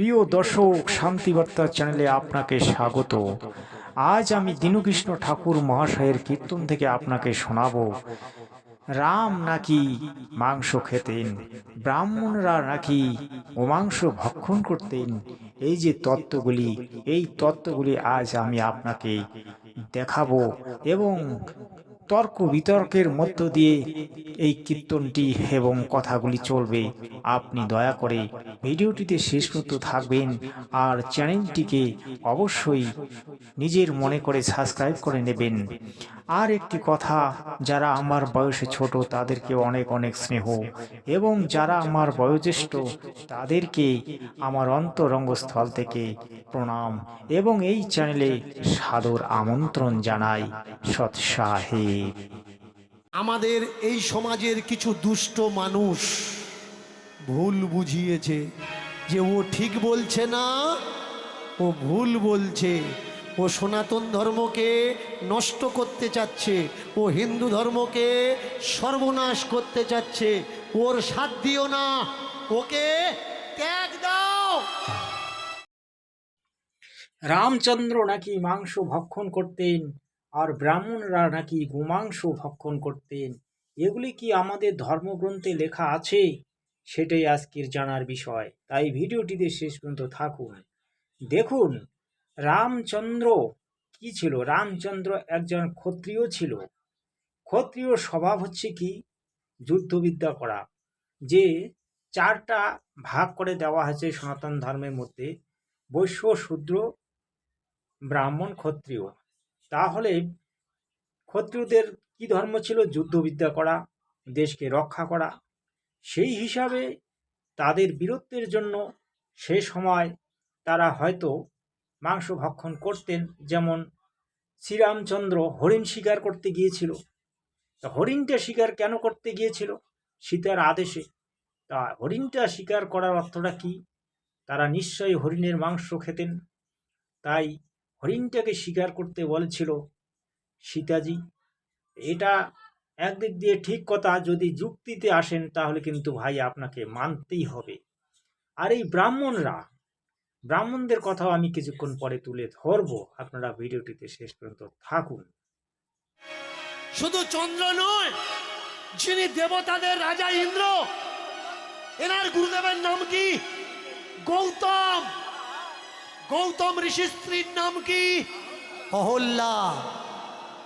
প্রিয় দর্শক, শান্তিবার্তা চ্যানেলে আপনাকে স্বাগত। আজ আমি দীনকৃষ্ণ ঠাকুর মহাশয়ের কীর্তন থেকে আপনাকে শোনাবো। রাম নাকি মাংস খেতেন? ব্রাহ্মণরা নাকি গোমাংস ভক্ষণ করতেন? এই যে তত্ত্বগুলি, এই তত্ত্বগুলি আজ আমি আপনাকে দেখাবো এবং তর্ক বিতর্কের মধ্য দিয়ে এই কীর্তনটি এবং কথাগুলি চলবে। আপনি দয়া করে ভিডিওটিতে শেষ পর্যন্ত থাকবেন আর চ্যানেলটিকে অবশ্যই নিজের মনে করে সাবস্ক্রাইব করে নেবেন। আর একটি কথা, যারা আমার বয়সে ছোট তাদেরকে অনেক অনেক স্নেহ এবং যারা আমার বয়োজ্যেষ্ঠ তাদেরকে আমার অন্তরঙ্গস্থল থেকে প্রণাম এবং এই চ্যানেলে সাদর আমন্ত্রণ জানাই সৎ সাহেব আমাদের এই সমাজের কিছু দুষ্ট মানুষ ভুল বুঝিয়েছে যে ও ঠিক বলছে না, ও ভুল বলছে। ও সনাতন ধর্মকে নষ্ট করতে চাচ্ছে, ও হিন্দু ধর্মকে সর্বনাশ করতে চাচ্ছে। ওর সাথ দিও না, ওকে ত্যাগ দাও। রামচন্দ্র নাকি মাংস ভক্ষণ করতেন? আর ব্রাহ্মণরা নাকি গোমাংস ভক্ষণ করতেন। এগুলি কি আমাদের ধর্মগ্রন্থে লেখা আছে? সেটাই আজকের জানার বিষয়। তাই ভিডিওটিতে শেষ পর্যন্ত থাকুন। দেখুন, রামচন্দ্র কি ছিল? রামচন্দ্র একজন ক্ষত্রিয় ছিল। ক্ষত্রিয় স্বভাব হচ্ছে কি? যুদ্ধবিদ্যা করা। যে চারটা ভাগ করে দেওয়া হয়েছে সনাতন ধর্মের মধ্যে। বৈশ্য, শূদ্র, ব্রাহ্মণ, ক্ষত্রিয়। তাহলে ক্ষত্রিয়দের কি ধর্ম ছিল? যুদ্ধবিদ্যা করা, দেশকে রক্ষা করা। সেই হিসাবে তাদের বীরত্বের জন্য সে সময় তারা হয়তো মাংস ভক্ষণ করতেন, যেমন শ্রীরামচন্দ্র হরিণ শিকার করতে গিয়েছিল। তা হরিণটা শিকার কেন করতে গিয়েছিল? সীতার আদেশে। তা হরিণটা শিকার করার অর্থটা কি? তারা নিশ্চয়ই হরিণের মাংস খেতেন। তাই হরিণটাকে শিকার করতে বলেছিল, সীতাজি, এটা একদিক দিয়ে ঠিক কথা, যদি যুক্তিতে আসেন তাহলে কিন্তু ভাই আপনাকে মানতেই হবে। আর এই ব্রাহ্মণরা, ব্রাহ্মণদের কথাও আমি কিছুক্ষণ পরে তুলে ধরবো। আপনারা ভিডিওটিতে শেষ পর্যন্ত থাকুন। শুধু চন্দ্র নয়, যিনি দেবতাদের রাজা ইন্দ্র, এনার গুরুদেবের নাম কি? গৌতম। গৌতম ঋষি স্ত্রীর নাম কি? অহল্যা।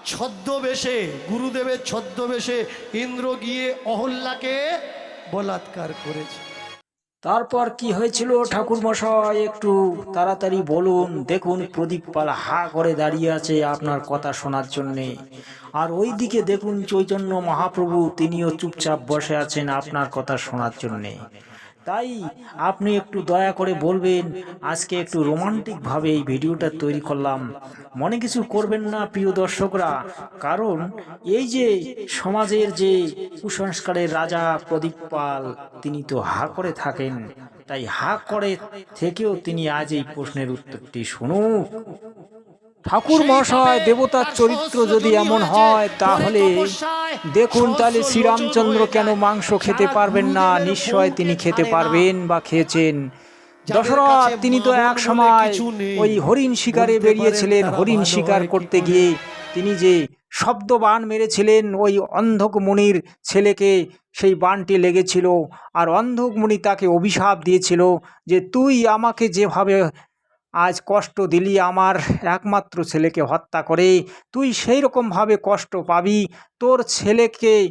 ছদ্মবেশে গুরুদেবের ছদ্মবেশে ইন্দ্র গিয়ে অহল্যাকে বলাৎকার করেছে। তারপর কি হয়েছিল ঠাকুর মশাই একটু তাড়াতাড়ি বলুন দেখুন প্রদীপ পাল হা করে দাঁড়িয়ে আছে আপনার কথা শোনার জন্যে। আর ওই দিকে দেখুন চৈতন্য মহাপ্রভু তিনিও চুপচাপ বসে আছেন আপনার কথা শোনার জন্যে। তাই আপনি একটু দয়া করে বলবেন, আজকে একটু রোমান্টিক ভাবে এই ভিডিওটা তৈরি করলাম। মনে কিছু করবেন না, প্রিয় দর্শকরা, কারণ এই যে সমাজের যে কুসংস্কারের রাজা প্রদীপ পাল, তিনি তো হা করে থাকেন। তাই হা করে থেকেও তিনি আজ এই প্রশ্নের উত্তরটি শুনুক। ঠাকুর মহাশয় দেবতার চরিত্র যদি এমন হয় তাহলে দেখুন তাহলে শ্রীরামচন্দ্র কেন মাংস খেতে পারবেন না? নিশ্চয় তিনি খেতে পারবেন বা খেয়েছেন। দশরথ তিনি তো এক সময় ওই হরিণ শিকারে বেরিয়েছিলেন হরিণ শিকার করতে গিয়ে তিনি যে শব্দ বান মেরেছিলেন ওই অন্ধক মুনির ছেলেকে সেই বানটি লেগেছিল। আর অন্ধক মুনি তাকে অভিশাপ দিয়েছিল যে তুই আমাকে যেভাবে আজ কষ্ট দিলি আমার একমাত্র ছেলেকে হত্যা করে। তুই সেই রকমভাবে কষ্ট পাবি। তোর ছেলেকে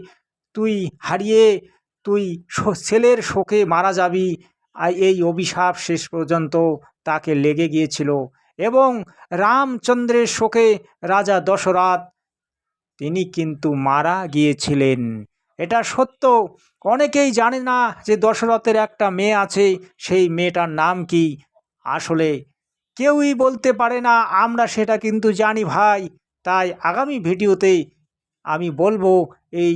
তুই হারিয়ে তুই ছেলের শোকে মারা যাবি। আর এই অভিশাপ শেষ পর্যন্ত তাকে লেগে গিয়েছিল। এবং রামচন্দ্রের শোকে রাজা দশরথ, তিনি কিন্তু মারা গিয়েছিলেন। এটা সত্য। অনেকেই জানে না যে দশরথের একটা মেয়ে আছে। সেই মেয়েটার নাম কি? আসলে কেউই বলতে পারে না, আমরা সেটা কিন্তু জানি ভাই। তাই আগামী ভিডিওতে আমি বলব, এই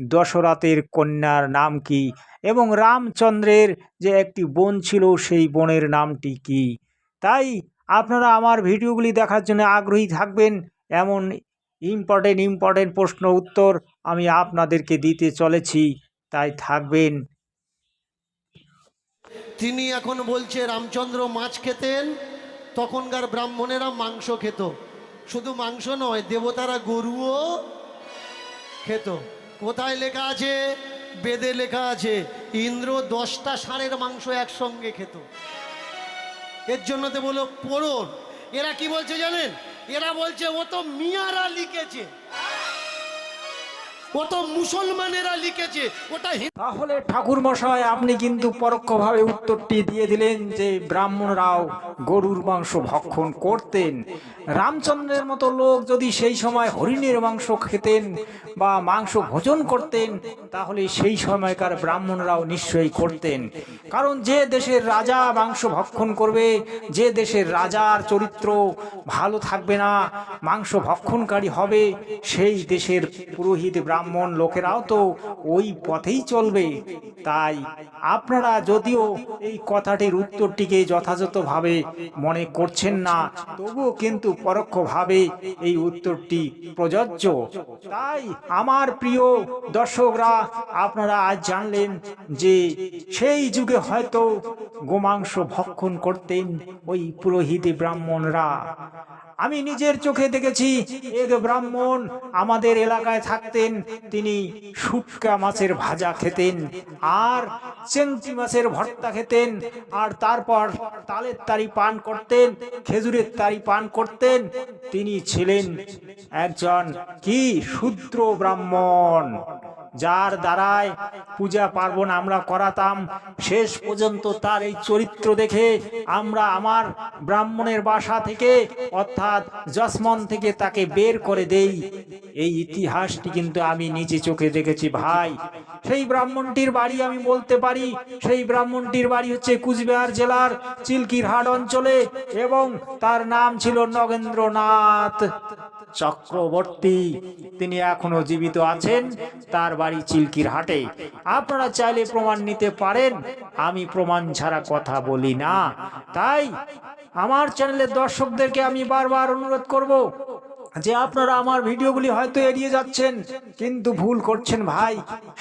দশরথের কন্যার নাম কি? এবং রামচন্দ্রের যে একটি বোন ছিল, সেই বোনের নামটি কি? তাই আপনারা আমার ভিডিওগুলি দেখার জন্য আগ্রহী থাকবেন। এমন ইম্পর্টেন্ট ইম্পর্টেন্ট প্রশ্ন উত্তর আমি আপনাদেরকে দিতে চলেছি। তাই থাকবেন। তিনি এখন বলছে, রামচন্দ্র মাছ খেতেন। তখনকার ব্রাহ্মণেরা মাংস খেত। শুধু মাংস নয়, দেবতারা গরুও খেত। কোথায় লেখা আছে? বেদে লেখা আছে, ইন্দ্র দশটা ষাঁড়ের মাংস একসঙ্গে খেত। এর জন্য তো বলো, পড়ন। এরা কি বলছে জানেন? এরা বলছে, ও তো মিয়ারা লিখেছে। ও তো মুসলমানেরা লিখেছে, ওটা তাহলে ঠাকুর মশাই আপনি কিন্তু পরোক্ষভাবে উত্তরটি দিয়ে দিলেন যে ব্রাহ্মণরাও গরুর মাংস ভক্ষণ করতেন। রামচন্দ্রের মতো লোক যদি সেই সময় হরিণের মাংস খেতেন বা মাংস ভোজন করতেন, তাহলে সেই সময়কার ব্রাহ্মণরাও নিশ্চয়ই করতেন। কারণ যে দেশের রাজা মাংস ভক্ষণ করবে, যে দেশের রাজার চরিত্র ভালো থাকবে না, মাংস ভক্ষণকারী হবে, সেই দেশের পুরোহিত ব্রাহ্মণ লোকেরাও তো ওই পথেই চলবে। তাই আপনারা যদিও এই কথাটির উত্তরটিকে যথাযথভাবে মনে করছেন না, তবুও কিন্তু পরোক্ষভাবে এই উত্তরটি প্রযোজ্য। তাই আমার প্রিয় দর্শকরা, আপনারা আজ জানলেন যে সেই যুগে হয়তো গোমাংস ভক্ষণ করতেন ওই পুরোহিত ব্রাহ্মণরা। আমি নিজের চোখে দেখেছি এক ব্রাহ্মণ আমাদের এলাকায় থাকতেন, তিনি শুটকা মাছের ভাজা খেতেন আর চেংচি মাছের ভর্তা খেতেন আর তারপর তালের তারি পান করতেন, খেজুরের তারি পান করতেন। তিনি ছিলেন একজন কি শূদ্র ব্রাহ্মণ, যার দ্বারায় পূজা পার্বণ আমরা করাতাম। শেষ পর্যন্ত তার এই চরিত্র দেখে আমরা আমার ব্রাহ্মণের বাসা থেকে অর্থাৎ যশমন থেকে তাকে বের করে দেই। এই ইতিহাসটি কিন্তু আমি নিজে চোখে দেখেছি ভাই। সেই ব্রাহ্মণটির বাড়ি আমি বলতে পারি, সেই ব্রাহ্মণটির বাড়ি হচ্ছে কুচবিহার জেলার চিলকিরহাট অঞ্চলে এবং তার নাম ছিল নগেন্দ্রনাথ চক্রবর্তী। তিনি এখনও জীবিত আছেন, তার বাড়ি চিলকির হাটে আপনারা চাইলে প্রমাণ নিতে পারেন, আমি প্রমাণ ছাড়া কথা বলি না। তাই আমার চ্যানেলের দর্শকদেরকে আমি বারবার অনুরোধ করব যে আপনারা আমার ভিডিওগুলি হয়তো এড়িয়ে যাচ্ছেন, কিন্তু ভুল করছেন ভাই।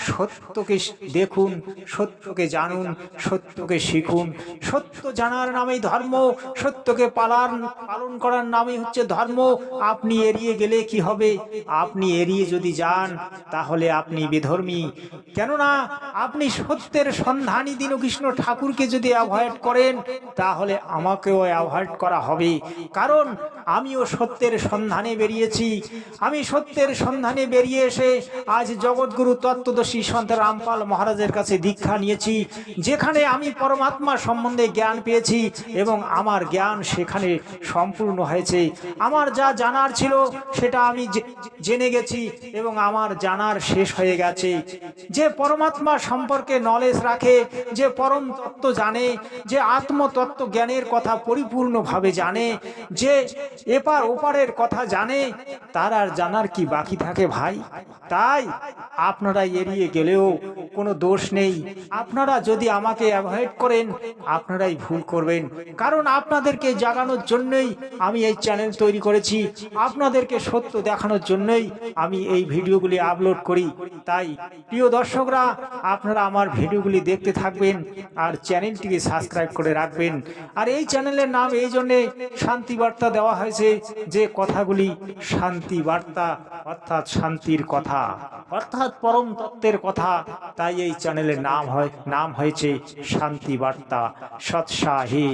সত্যকে দেখুন, সত্যকে জানুন, সত্যকে শিখুন। সত্য জানার নামেই ধর্ম, সত্যকে পালন পালন করার নামই হচ্ছে ধর্ম। আপনি এড়িয়ে গেলে কি হবে? আপনি এড়িয়ে যদি যান, তাহলে আপনি বেধর্মী। কেননা, আপনি সত্যের সন্ধানী দীনকৃষ্ণ ঠাকুরকে যদি অ্যাভয়েড করেন, তাহলে আমাকেও অ্যাভয়েড করা হবে। কারণ, আমিও সত্যের সন্ধানে বেরিয়েছি। আমি সত্যের সন্ধানে বেরিয়ে এসে আজ জগৎগুরু তত্ত্বদর্শী সন্ত রামপাল মহারাজের কাছে দীক্ষা নিয়েছি, যেখানে আমি পরমাত্মা সম্বন্ধে জ্ঞান পেয়েছি এবং আমার জ্ঞান সেখানে সম্পূর্ণ হয়েছে। আমার যা জানার ছিল সেটা আমি জেনে গেছি এবং আমার জানার শেষ হয়ে গেছে। যে পরমাত্মা সম্পর্কে নলেজ রাখে, যে পরম তত্ত্ব জানে, যে আত্মতত্ত্ব জ্ঞানের কথা পরিপূর্ণভাবে জানে, যে এপার ওপারের কথা জানে, তার আর জানার কি বাকি থাকে ভাই? তাই আপনারা এড়িয়ে গেলেও কোনো দোষ নেই। আপনারা যদি আমাকে অ্যাভয়েড করেন, আপনারাই ভুল করবেন। কারণ আপনাদেরকে জাগানোর জন্যই আমি এই চ্যানেল তৈরি করেছি। আপনাদেরকে সত্য দেখানোর জন্যই আমি এই ভিডিওগুলি আপলোড করি। তাই, প্রিয় দর্শকরা, আপনারা আমার ভিডিওগুলি দেখতে থাকবেন আর চ্যানেলটিকে সাবস্ক্রাইব করে রাখবেন। আর এই চ্যানেলের নাম এই জন্যে শান্তি বার্তা দেওয়া হয়েছে যে কথাগুলি শান্তি বার্তা, অর্থাৎ শান্তির কথা। অর্থাৎ পরম তত্ত্বের কথা। তাই এই চ্যানেলের নাম হয় নাম হয়েছে শান্তি বার্তা সৎসাহে।